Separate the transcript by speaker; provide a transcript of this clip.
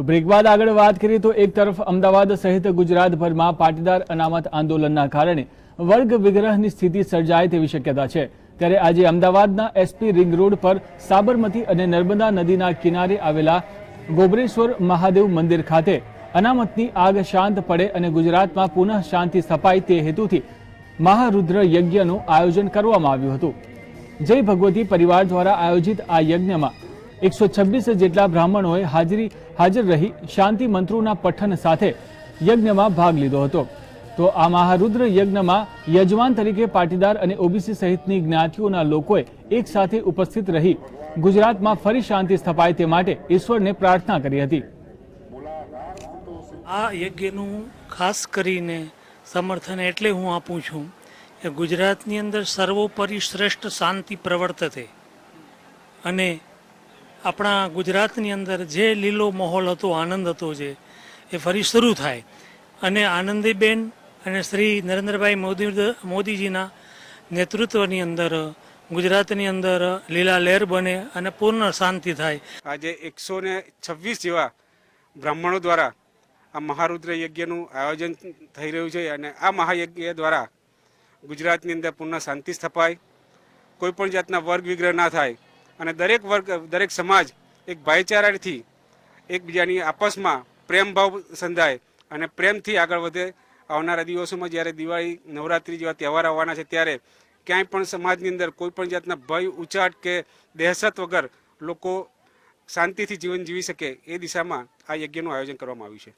Speaker 1: તો બ્રેક બાદ આગળ વાત કરીએ તો એક તરફ અમદાવાદ સહિત ગુજરાતભરમાં પાટીદાર અનામત આંદોલનના કારણે વર્ગ વિગ્રહની સ્થિતિ સર્જાય તેવી શક્યતા છે. ત્યારે આજે અમદાવાદના એસપી રિંગ રોડ પર સાબરમતી અને નર્મદા નદીના કિનારે આવેલા ગોબરેશ્વર મહાદેવ મંદિર ખાતે અનામતની આગ શાંત પડે અને ગુજરાતમાં પુનઃ શાંતિ સ્થપાય તે હેતુથી મહારુદ્ર યજ્ઞનું આયોજન કરવામાં આવ્યું હતું. જય ભગવતી પરિવાર દ્વારા આયોજિત આ યજ્ઞમાં એકસો છવ્વીસ જેટલા બ્રાહ્મણોએ હાજરી હાજર રહી શાંતિ મંત્રોના પઠન સાથે યજ્ઞમાં ભાગ લીધો હતો. તો આ મહારુદ્ર યજ્ઞમાં યજમાન તરીકે પાટીદાર અને ઓબીસી સહિતની જ્ઞાતિઓના લોકોએ એક સાથે ઉપસ્થિત રહી ગુજરાતમાં ફરી શાંતિ સ્થપાય તે માટે ઈશ્વરને પ્રાર્થના કરી હતી.
Speaker 2: આ યજ્ઞનું ખાસ કરીને સમર્થન એટલે હું આપું છું કે ગુજરાતની અંદર સર્વોપરી શ્રેષ્ઠ શાંતિ પ્રવર્તતે અને આપણા ગુજરાતની અંદર જે લીલો માહોલ હતો, આનંદ હતો જે, એ ફરી શરૂ થાય. અને આનંદીબેન અને શ્રી નરેન્દ્રભાઈ મોદી મોદીજીના નેતૃત્વની અંદર, ગુજરાતની અંદર લીલા લહેર બને અને પૂર્ણ શાંતિ થાય.
Speaker 3: આજે એકસો ને છવ્વીસ જેવા બ્રાહ્મણો દ્વારા આ મહારુદ્ર યજ્ઞનું આયોજન થઈ રહ્યું છે અને આ મહાયજ્ઞ દ્વારા ગુજરાતની અંદર પૂર્ણ શાંતિ સ્થપાય. કોઈ પણ જાતના વર્ગ વિગ્રહ ના થાય અને દરેક વર્ગ, દરેક સમાજ એક ભાઈચારાથી એકબીજાની આપસમાં પ્રેમભાવ સંધાય અને પ્રેમથી આગળ વધે. આવનારા દિવસોમાં જ્યારે દિવાળી, નવરાત્રિ જેવા તહેવાર આવવાના છે, ત્યારે ક્યાંય પણ સમાજની અંદર કોઈ પણ જાતના ભય, ઉચાટ કે દહેશત વગર લોકો શાંતિથી જીવન જીવી શકે એ દિશામાં આ યજ્ઞનું આયોજન કરવામાં આવ્યું છે.